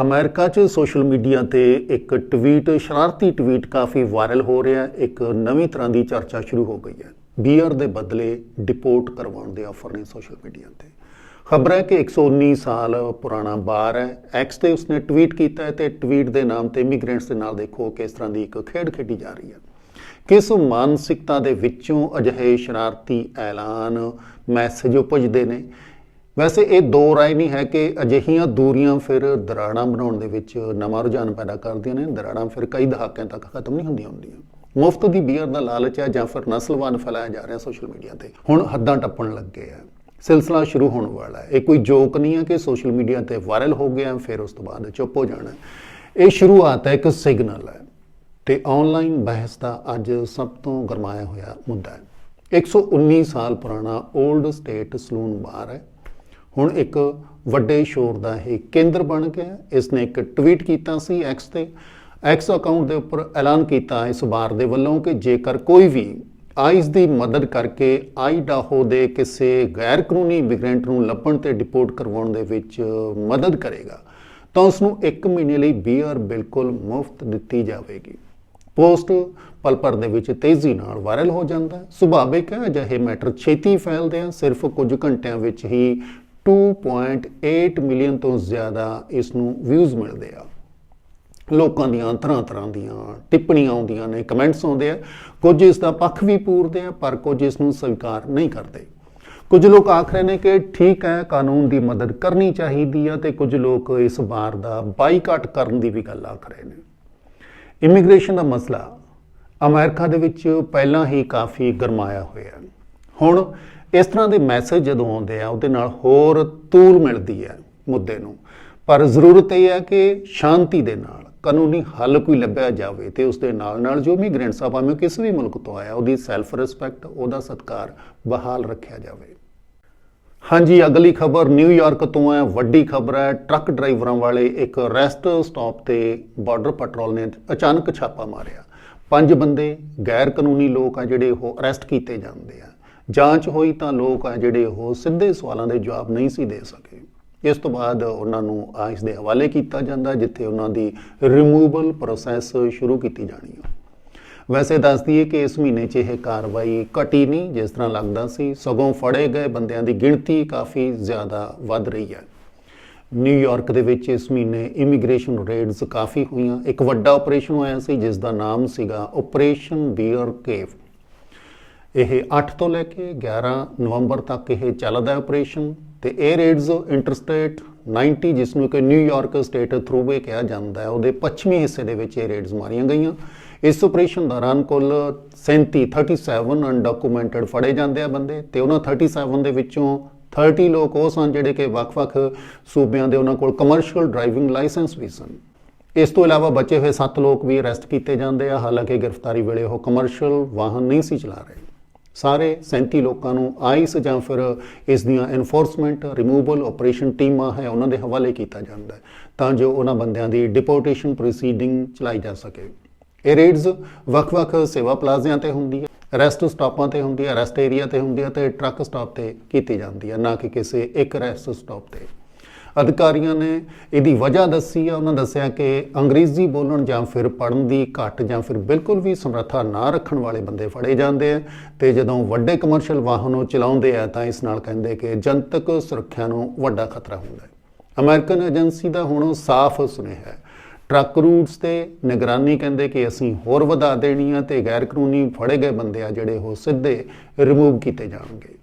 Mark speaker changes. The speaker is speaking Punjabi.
Speaker 1: ਅਮਰੀਕਾ 'ਚ ਸੋਸ਼ਲ ਮੀਡੀਆ ਤੇ ਇੱਕ ਟਵੀਟ, ਸ਼ਰਾਰਤੀ ਟਵੀਟ ਕਾਫੀ ਵਾਇਰਲ ਹੋ ਰਿਹਾ ਇੱਕ ਨਵੀਂ ਤਰ੍ਹਾਂ ਦੀ ਚਰਚਾ ਸ਼ੁਰੂ ਹੋ ਗਈ ਹੈ। ਬੀਅਰ ਦੇ ਬਦਲੇ ਡਿਪੋਰਟ ਕਰਵਾਉਣ ਦੇ ਆਫਰ ਨੇ ਸੋਸ਼ਲ ਮੀਡੀਆ ਤੇ। ਖਬਰ ਹੈ ਕਿ 119 ਸਾਲ ਪੁਰਾਣਾ ਬਾਰ ਹੈ। ਐਕਸ ਤੇ ਉਸਨੇ ਟਵੀਟ ਕੀਤਾ ਹੈ ਤੇ ਟਵੀਟ ਦੇ ਨਾਮ ਤੇ ਇਮੀਗ੍ਰੈਂਟਸ ਦੇ ਨਾਲ ਦੇਖੋ ਕਿਸ ਤਰ੍ਹਾਂ ਦੀ ਇੱਕ ਖੇਡ ਖੇਡੀ ਜਾ ਰਹੀ ਹੈ। ਕਿਸ ਮਾਨਸਿਕਤਾ ਦੇ ਵਿੱਚੋਂ ਅਜਿਹੇ ਸ਼ਰਾਰਤੀ ਐਲਾਨ ਮੈਸੇਜ ਉਪਜਦੇ ਨੇ? ਵੈਸੇ ਇਹ ਦੋ ਰਾਏ ਨਹੀਂ ਹੈ ਕਿ ਅਜਿਹੀਆਂ ਦੂਰੀਆਂ ਫਿਰ ਦਰਾੜਾਂ ਬਣਾਉਣ ਦੇ ਵਿੱਚ ਨਵਾਂ ਰੁਝਾਨ ਪੈਦਾ ਕਰਦੀਆਂ ਨੇ, ਦਰਾੜਾਂ ਫਿਰ ਕਈ ਦਹਾਕਿਆਂ ਤੱਕ ਖਤਮ ਨਹੀਂ ਹੁੰਦੀਆਂ ਹੁੰਦੀਆਂ। ਮੁਫਤ ਦੀ ਬੀਅਰ ਦਾ ਲਾਲਚ ਹੈ ਜਾਂ ਫਿਰ ਨਸਲਵਾਨ ਫੈਲਾਇਆ ਜਾ ਰਿਹਾ ਸੋਸ਼ਲ ਮੀਡੀਆ ਤੇ। ਹੁਣ ਹੱਦਾਂ ਟੱਪਣ ਲੱਗੇ ਆ। ਸਿਲਸਿਲਾ ਸ਼ੁਰੂ ਹੋਣ ਵਾਲਾ ਹੈ। ਇਹ ਕੋਈ ਜੋਕ ਨਹੀਂ ਹੈ ਕਿ ਸੋਸ਼ਲ ਮੀਡੀਆ ਤੇ ਵਾਇਰਲ ਹੋ ਗਿਆ, ਫਿਰ ਉਸ ਤੋਂ ਬਾਅਦ ਚੁੱਪ ਹੋ ਜਾਣਾ। ਇਹ ਸ਼ੁਰੂਆਤ ਹੈ ਇੱਕ ਸਿਗਨਲ ਹੈ ਤੇ ਆਨਲਾਈਨ ਬਹਿਸ ਦਾ ਅੱਜ ਸਭ ਤੋਂ ਗਰਮਾਇਆ ਹੋਇਆ ਮੁੱਦਾ ਹੈ। 119 ਸਾਲ ਪੁਰਾਣਾ 올ਡ ਸਟੇਟ ਸਲੂਨ ਬਾਰ ਹੈ। ਹੁਣ ਇੱਕ ਵੱਡੇ ਸ਼ੋਰ ਦਾ ਇਹ ਕੇਂਦਰ ਬਣ ਗਿਆ। ਇਸ ਨੇ ਇੱਕ ਟਵੀਟ ਕੀਤਾ ਸੀ ਐਕਸ ਤੇ। ਐਕਸ ਅਕਾਊਂਟ ਦੇ ਉੱਪਰ ਐਲਾਨ ਕੀਤਾ ਇਸ ਬਾਰ ਦੇ ਵੱਲੋਂ ਕਿ ਜੇਕਰ ਕੋਈ ਵੀ ਆਈਸ ਦੀ ਮਦਦ ਕਰਕੇ ਆਈਡਾਹੋ ਦੇ ਕਿਸੇ ਗੈਰ ਕਾਨੂੰਨੀ ਇਮੀਗ੍ਰੈਂਟ ਨੂੰ ਲੱਭਣ ਤੇ ਡਿਪੋਰਟ ਕਰਵਾਉਣ ਦੇ ਵਿੱਚ ਮਦਦ ਕਰੇਗਾ, ਤਾਂ ਉਸ ਨੂੰ 1 ਮਹੀਨੇ ਲਈ ਬੀਅਰ ਬਿਲਕੁਲ ਮੁਫਤ ਦਿੱਤੀ ਜਾਵੇਗੀ। ਪੋਸਟ ਪਲ ਭਰ ਦੇ ਵਿੱਚ ਤੇਜ਼ੀ ਨਾਲ ਵਾਇਰਲ ਹੋ ਜਾਂਦਾ। ਹੈ ਸੁਭਾਵਿਕ ਹੈ, ਅਜਿਹੇ ਮੈਟਰ ਛੇਤੀ ਫੈਲਦੇ ਆ ਸਿਰਫ ਕੁਝ ਘੰਟਿਆਂ ਵਿੱਚ ਹੀ 2.8 ਮਿਲੀਅਨ ਤੋਂ ਜ਼ਿਆਦਾ ਇਸ ਨੂੰ ਵਿਊਜ਼ ਮਿਲਦੇ ਆ। ਲੋਕਾਂ ਦੀਆਂ ਤਰ੍ਹਾਂ ਤਰ੍ਹਾਂ ਦੀਆਂ ਟਿੱਪਣੀਆਂ ਆਉਂਦੀਆਂ ਨੇ ਕਮੈਂਟਸ ਆਉਂਦੇ ਆ। ਕੁਝ ਇਸ ਦਾ ਪੱਖ ਵੀ ਪੂਰਦੇ ਆ, ਪਰ ਕੁਝ ਇਸ ਨੂੰ ਸਵੀਕਾਰ ਨਹੀਂ ਕਰਦੇ। ਕੁਝ ਲੋਕ ਆਖ ਰਹੇ ਨੇ ਕਿ ਠੀਕ ਹੈ, ਕਾਨੂੰਨ ਦੀ ਮਦਦ ਕਰਨੀ ਚਾਹੀਦੀ ਆ ਤੇ ਕੁਝ ਲੋਕ ਇਸ ਵਾਰ ਦਾ ਬਾਈਕਾਟ ਕਰਨ ਦੀ ਵੀ ਗੱਲ ਆਖ ਰਹੇ ਨੇ। ਇਮੀਗ੍ਰੇਸ਼ਨ ਦਾ ਮਸਲਾ ਅਮਰੀਕਾ ਦੇ ਵਿੱਚ ਪਹਿਲਾਂ ਹੀ ਕਾਫੀ ਗਰਮਾਇਆ ਹੋਇਆ। ਹੁਣ ਇਸ ਤਰ੍ਹਾਂ ਦੇ ਮੈਸੇਜ ਜਦੋਂ ਆਉਂਦੇ ਆ, ਉਹਦੇ ਨਾਲ ਹੋਰ ਤੂਲ ਮਿਲਦੀ ਹੈ ਮੁੱਦੇ ਨੂੰ। ਪਰ ਜ਼ਰੂਰਤ ਇਹ ਹੈ ਕਿ ਸ਼ਾਂਤੀ ਦੇ ਨਾਲ, ਕਾਨੂੰਨੀ ਹੱਲ ਕੋਈ ਲੱਭਿਆ ਜਾਵੇ ਤੇ ਉਸ ਦੇ ਨਾਲ ਨਾਲ ਜੋ ਇਮੀਗ੍ਰੈਂਟਸ ਆ ਭਾਵੇਂ ਕਿਸੇ ਵੀ ਮੁਲਕ ਤੋਂ ਆਇਆ, ਉਹਦੀ ਸੈਲਫ ਰਿਸਪੈਕਟ ਉਹਦਾ ਸਤਿਕਾਰ ਬਹਾਲ ਰੱਖਿਆ ਜਾਵੇ। ਹਾਂਜੀ, ਅਗਲੀ ਖਬਰ ਨਿਊਯਾਰਕ ਤੋਂ ਹੈ, ਵੱਡੀ ਖਬਰ ਹੈ, ਟਰੱਕ ਡਰਾਈਵਰਾਂ ਵਾਲੇ ਇੱਕ ਰੈਸਟ ਸਟਾਪ ਤੇ ਬਾਰਡਰ ਪੈਟਰੋਲ ਨੇ ਅਚਾਨਕ ਛਾਪਾ ਮਾਰਿਆ। ਪੰਜ ਬੰਦੇ ਗੈਰ ਕਾਨੂੰਨੀ ਲੋਕ ਆ ਜਿਹੜੇ ਉਹ ਅਰੈਸਟ ਕੀਤੇ ਜਾਂਦੇ ਆ। ਜਾਂਚ ਹੋਈ ਤਾਂ ਲੋਕ ਆ ਜਿਹੜੇ ਉਹ ਸਿੱਧੇ ਸਵਾਲਾਂ ਦੇ ਜਵਾਬ ਨਹੀਂ ਸੀ ਦੇ ਸਕੇ। ਇਸ ਤੋਂ ਬਾਅਦ ਉਹਨਾਂ ਨੂੰ ਆਇਸ ਦੇ ਹਵਾਲੇ ਕੀਤਾ ਜਾਂਦਾ ਜਿੱਥੇ ਉਹਨਾਂ ਦੀ ਰਿਮੂਵਲ ਪ੍ਰੋਸੈਸ ਸ਼ੁਰੂ ਕੀਤੀ ਜਾਣੀ ਹੈ ਵੈਸੇ ਦੱਸ ਦਈਏ ਕਿ ਇਸ ਮਹੀਨੇ 'ਚ ਇਹ ਕਾਰਵਾਈ ਘਟੀ ਨਹੀਂ, ਜਿਸ ਤਰ੍ਹਾਂ ਲੱਗਦਾ ਸੀ। ਸਗੋਂ ਫੜੇ ਗਏ ਬੰਦਿਆਂ ਦੀ ਗਿਣਤੀ ਕਾਫੀ ਜ਼ਿਆਦਾ ਵੱਧ ਰਹੀ ਹੈ। ਨਿਊਯਾਰਕ ਦੇ ਵਿੱਚ ਇਸ ਮਹੀਨੇ ਇਮੀਗ੍ਰੇਸ਼ਨ ਰੇਡਸ ਕਾਫੀ ਹੋਈਆਂ। ਇੱਕ ਵੱਡਾ ਆਪਰੇਸ਼ਨ ਹੋਇਆ ਸੀ, ਜਿਸ ਦਾ ਨਾਮ ਸੀਗਾ ਆਪਰੇਸ਼ਨ ਬੀਅਰ ਕੇਵ। ਇਹ 8 ਤੋਂ ਲੈ ਕੇ 11 ਨਵੰਬਰ ਤੱਕ ਇਹ ਚੱਲਦਾ ਆਪਰੇਸ਼ਨ ਤੇ ਇਹ ਰੇਡਸ ਇੰਟਰਸਟੇਟ 90 ਜਿਸ ਨੂੰ ਕਿ ਨਿਊਯਾਰਕ ਸਟੇਟ ਥਰੂਵੇ ਕਿਹਾ ਜਾਂਦਾ ਹੈ, ਉਹਦੇ ਪੱਛਮੀ ਹਿੱਸੇ ਦੇ ਵਿੱਚ ਇਹ ਰੇਡਸ ਮਾਰੀਆਂ ਗਈਆਂ। ਇਸ ਆਪਰੇਸ਼ਨ ਦੌਰਾਨ ਕੁੱਲ 37 37 ਅਨਡਾਕੂਮੈਂਟਡ ਫੜੇ ਜਾਂਦੇ ਆ ਬੰਦੇ ਤੇ ਉਹਨਾਂ 37 ਦੇ ਵਿੱਚੋਂ 30 ਲੋਕ ਉਹ ਸਨ ਜਿਹੜੇ ਕਿ ਵੱਖ-ਵੱਖ ਸੂਬਿਆਂ ਦੇ ਉਹਨਾਂ ਕੋਲ ਕਮਰਸ਼ੀਅਲ ਡਰਾਈਵਿੰਗ ਲਾਇਸੈਂਸ ਵੀ ਸਨ। ਇਸ ਤੋਂ ਇਲਾਵਾ ਬਚੇ ਹੋਏ 7 ਲੋਕ ਵੀ ਅਰੈਸਟ ਕੀਤੇ ਜਾਂਦੇ ਆ, ਹਾਲਾਂਕਿ ਗ੍ਰਿਫਤਾਰੀ ਵੇਲੇ ਉਹ ਕਮਰਸ਼ੀਅਲ ਵਾਹਨ ਨਹੀਂ ਸੀ ਚਲਾ ਰਹੇ। ਸਾਰੇ 37 ਲੋਕਾਂ ਨੂੰ ਆਈਸ ਜਾਂ ਫਿਰ ਇਸ ਦੀਆਂ ਐਨਫੋਰਸਮੈਂਟ ਰਿਮੂਵਲ ਆਪਰੇਸ਼ਨ ਟੀਮਾਂ ਹੈ, ਉਹਨਾਂ ਦੇ ਹਵਾਲੇ ਕੀਤਾ ਜਾਂਦਾ ਹੈ, ਤਾਂ ਜੋ ਉਹਨਾਂ ਬੰਦਿਆਂ ਦੀ ਡਿਪੋਰਟੇਸ਼ਨ ਪ੍ਰੋਸੀਡਿੰਗ ਚਲਾਈ ਜਾ ਸਕੇ। ਇਹ ਰੇਡਸ ਵੱਖ-ਵੱਖ ਸੇਵਾ ਪਲਾਜ਼ਿਆਂ ਤੇ ਹੁੰਦੀ ਹੈ ਰੈਸਟ ਸਟਾਪਾਂ ਤੇ ਹੁੰਦੀ ਹੈ ਰੈਸਟ ਏਰੀਆ ਤੇ ਹੁੰਦੀ ਹੈ ਤੇ ਟਰੱਕ ਸਟਾਪ ਤੇ ਕੀਤੀ ਜਾਂਦੀ ਹੈ, ਨਾ ਕਿ ਕਿਸੇ ਇੱਕ ਰੈਸਟ ਸਟਾਪ ਤੇ। ਅਧਿਕਾਰੀਆਂ ਨੇ ਇਹਦੀ ਵਜ੍ਹਾ ਦੱਸੀ ਆ। ਉਹਨਾਂ ਦੱਸਿਆ ਕਿ ਅੰਗਰੇਜ਼ੀ ਬੋਲਣ ਜਾਂ ਫਿਰ ਪੜ੍ਹਨ ਦੀ ਘੱਟ ਜਾਂ ਫਿਰ ਬਿਲਕੁਲ ਵੀ ਸਮਰੱਥਾ ਨਾ ਰੱਖਣ ਵਾਲੇ ਬੰਦੇ ਫੜੇ ਜਾਂਦੇ ਆ। ਤੇ ਜਦੋਂ ਵੱਡੇ ਕਮਰਸ਼ੀਅਲ ਵਾਹਨ ਉਹ ਚਲਾਉਂਦੇ ਆ, ਤਾਂ ਇਸ ਨਾਲ ਕਹਿੰਦੇ ਕਿ ਜਨਤਕ ਸੁਰੱਖਿਆ ਨੂੰ ਵੱਡਾ ਖਤਰਾ ਹੁੰਦਾ ਹੈ। ਅਮਰੀਕਨ ਏਜੰਸੀ ਦਾ ਹੁਣ ਸਾਫ਼ ਸੁਨੇਹਾ ਹੈ। ਟਰੱਕ ਰੂਟਸ ਤੇ ਨਿਗਰਾਨੀ ਕਹਿੰਦੇ ਕਿ ਅਸੀਂ ਹੋਰ ਵਧਾ ਦੇਣੀ ਆ ਤੇ ਗੈਰ ਕਾਨੂੰਨੀ ਫੜੇ ਗਏ ਬੰਦੇ ਆ ਜਿਹੜੇ ਉਹ ਸਿੱਧੇ ਰਿਮੂਵ ਕੀਤੇ ਜਾਣਗੇ।